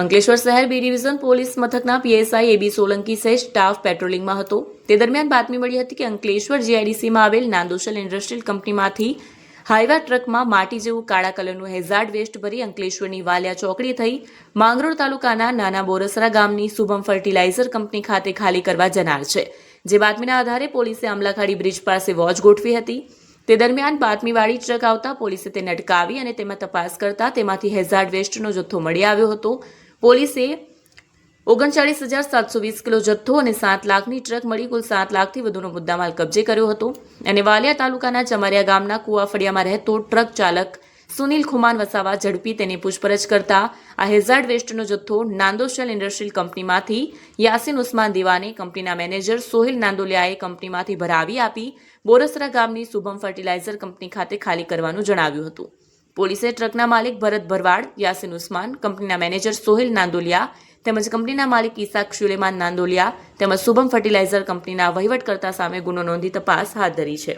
અંકલેશ્વર શહેર B division police મથકના PSI A B Solanki સહિત સ્ટાફ પેટ્રોલિંગમાં હતો. તે દરમિયાન બાતમી મળી હતી કે અંકલેશ્વર જીઆઈડીસીમાં આવેલ નાંદોશલ ઇન્ડસ્ટ્રીયલ કંપનીમાંથી હાઈવા ટ્રકમાં માટી જેવું કાળા કલરનું હેઝાર્ડ વેસ્ટ ભરી અંકલેશ્વરની વાલિયા ચોકડી થઈ માંગરોળ તાલુકાના નાના બોરસરા ગામની શુભમ ફર્ટિલાઇઝર કંપની ખાતે ખાલી કરવા જનાર છે. જે બાતમીના આધારે પોલીસે આમલાખાડી બ્રિજ પાસે વોચ ગોઠવી હતી. તે દરમિયાન બાતમીવાળી ટ્રક આવતા પોલીસે તેને અટકાવી અને તેમાં તપાસ કરતા તેમાંથી હેઝાર્ડ વેસ્ટનો જથ્થો મળી આવ્યો હતો. પોલીસે ઓગણચાળીસ હજાર સાતસો વીસ કિલો જથ્થો અને સાત લાખની ટ્રક મળી કુલ સાત લાખથી વધુનો મુદ્દામાલ કબજે કર્યો હતો. અને વાલિયા તાલુકાના ચમારિયા ગામના કુવાફળિયામાં રહેતો ટ્રક ચાલક સુનિલ ખુમાન વસાવા ઝડપી તેની પૂછપરછ કરતા આ હેઝાર્ડ વેસ્ટનો જથ્થો નાંદોશલ ઇન્ડસ્ટ્રીયલ કંપનીમાંથી યાસીન ઉસ્માન દિવાને કંપનીના મેનેજર સોહિલ નાંદોલિયાએ કંપનીમાંથી ભરાવી આપી બોરસરા ગામની શુભમ ફર્ટિલાઇઝર કંપની ખાતે ખાલી કરવાનું જણાવ્યું હતું. પોલીસે ટ્રકના માલિક ભરત ભરવાડ, યાસીન ઉસ્માન, કંપનીના મેનેજર સોહિલ નાંદોલિયા તેમજ કંપનીના માલિક ઈસાક સુલેમાન નાંદોલિયા તેમજ શુભમ ફર્ટિલાઇઝર કંપનીના વહીવટકર્તા સામે ગુનો નોંધી તપાસ હાથ ધરી છે.